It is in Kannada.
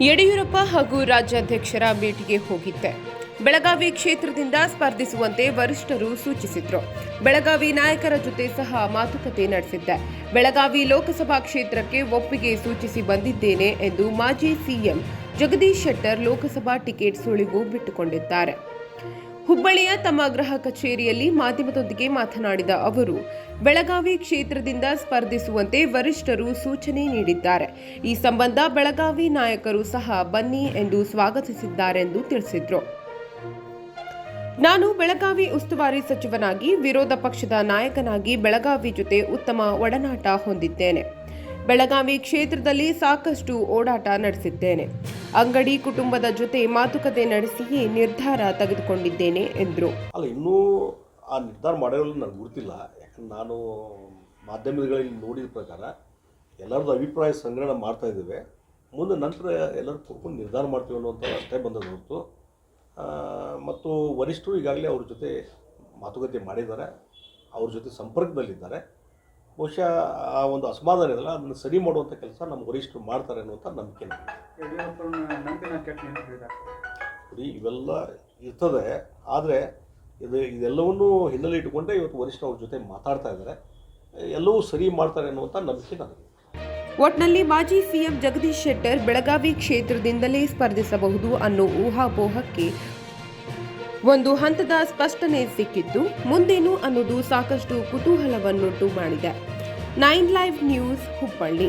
ಯಡಿಯೂರಪ್ಪ ಹಾಗೂ ರಾಜ್ಯಾಧ್ಯಕ್ಷರ ಭೇಟಿಗೆ ಹೋಗಿದ್ದೆ. ಬೆಳಗಾವಿ ಕ್ಷೇತ್ರದಿಂದ ಸ್ಪರ್ಧಿಸುವಂತೆ ವರಿಷ್ಠರು ಸೂಚಿಸಿದ್ರು. ಬೆಳಗಾವಿ ನಾಯಕರ ಜೊತೆ ಸಹ ಮಾತುಕತೆ ನಡೆಸಿದ್ದೆ. ಬೆಳಗಾವಿ ಲೋಕಸಭಾ ಕ್ಷೇತ್ರಕ್ಕೆ ಒಪ್ಪಿಗೆ ಸೂಚಿಸಿ ಬಂದಿದ್ದೇನೆ ಎಂದು ಮಾಜಿ ಸಿಎಂ ಜಗದೀಶ್ ಶೆಟ್ಟರ್ ಲೋಕಸಭಾ ಟಿಕೆಟ್ ಸುಳಿವು ಬಿಟ್ಟುಕೊಂಡಿದ್ದಾರೆ. ಹುಬ್ಬಳ್ಳಿಯ ತಮ್ಮ ಗೃಹ ಕಚೇರಿಯಲ್ಲಿ ಮಾಧ್ಯಮದೊಂದಿಗೆ ಮಾತನಾಡಿದ ಅವರು, ಬೆಳಗಾವಿ ಕ್ಷೇತ್ರದಿಂದ ಸ್ಪರ್ಧಿಸುವಂತೆ ವರಿಷ್ಠರು ಸೂಚನೆ ನೀಡಿದ್ದಾರೆ. ಈ ಸಂಬಂಧ ಬೆಳಗಾವಿ ನಾಯಕರು ಸಹ ಬನ್ನಿ ಎಂದು ಸ್ವಾಗತಿಸಿದ್ದಾರೆಂದು ತಿಳಿಸಿದರು. ನಾನು ಬೆಳಗಾವಿ ಉಸ್ತುವಾರಿ ಸಚಿವನಾಗಿ ವಿರೋಧ ಪಕ್ಷದ ನಾಯಕನಾಗಿ ಬೆಳಗಾವಿ ಜೊತೆ ಉತ್ತಮ ಒಡನಾಟ ಹೊಂದಿದ್ದೇನೆ. ಬೆಳಗಾವಿ ಕ್ಷೇತ್ರದಲ್ಲಿ ಸಾಕಷ್ಟು ಓಡಾಟ ನಡೆಸಿದ್ದೇನೆ. ಅಂಗಡಿ ಕುಟುಂಬದ ಜೊತೆ ಮಾತುಕತೆ ನಡೆಸಿಯೇ ನಿರ್ಧಾರ ತೆಗೆದುಕೊಂಡಿದ್ದೇನೆ, ಎಂದರು. ಅಲ್ಲ, ಇನ್ನೂ ಆ ನಿರ್ಧಾರ ಮಾಡಿರೋದು ನನಗೆ ಗೊತ್ತಿಲ್ಲ ಯಾಕಂದ್ರೆ ನಾನು ಮಾಧ್ಯಮಗಳಲ್ಲಿ ನೋಡಿದ ಪ್ರಕಾರ ಎಲ್ಲರದ್ದು ಅಭಿಪ್ರಾಯ ಸಂಗ್ರಹಣ ಮಾಡ್ತಾ ಇದ್ದೇವೆ. ಮುಂದೆ ನಂತರ ಎಲ್ಲರೂ ಕೂತ್ಕೊಂಡು ನಿರ್ಧಾರ ಮಾಡ್ತೀವಿ ಅನ್ನೋಂಥ ಅಷ್ಟೇ ಬಂದದ್ದು ಹೊರತು ಮತ್ತು ವರಿಷ್ಠರು ಈಗಾಗಲೇ ಅವ್ರ ಜೊತೆ ಮಾತುಕತೆ ಮಾಡಿದ್ದಾರೆ. ಅವ್ರ ಜೊತೆ ಸಂಪರ್ಕದಲ್ಲಿದ್ದಾರೆ. ಬಹುಶಃ ಆ ಒಂದು ಅಸಮಾಧಾನ ಇದೆಯಲ್ಲ ಅದನ್ನು ಸರಿ ಮಾಡುವಂಥ ಕೆಲಸ ನಮ್ಮ ವರಿಷ್ಠರು ಮಾಡ್ತಾರೆ ಅನ್ನುವಂಥ ನಂಬಿಕೆ ನೋಡಿ ಇವೆಲ್ಲ ಇರ್ತದೆ ಆದರೆ ಇದು ಇದೆಲ್ಲವನ್ನೂ ಹಿನ್ನೆಲೆ ಇಟ್ಟುಕೊಂಡೇ ಇವತ್ತು ವರಿಷ್ಠ ಅವ್ರ ಜೊತೆ ಮಾತಾಡ್ತಾ ಇದ್ದಾರೆ. ಎಲ್ಲವೂ ಸರಿ ಮಾಡ್ತಾರೆ ಅನ್ನುವಂಥ ನಂಬಿಕೆ ನನಗೆ ಒಟ್ನಲ್ಲಿ ಮಾಜಿ ಸಿಎಂ ಜಗದೀಶ್ ಶೆಟ್ಟರ್ ಬೆಳಗಾವಿ ಕ್ಷೇತ್ರದಿಂದಲೇ ಸ್ಪರ್ಧಿಸಬಹುದು ಅನ್ನೋ ಊಹಾಪೋಹಕ್ಕೆ ಒಂದು ಹಂತದ ಸ್ಪಷ್ಟನೆ ಸಿಕ್ಕಿದ್ದು ಮುಂದೇನು ಅನ್ನೋದು ಸಾಕಷ್ಟು ಕುತೂಹಲವನ್ನುಂಟು ಮಾಡಿದೆ. Nine live news Hubballi.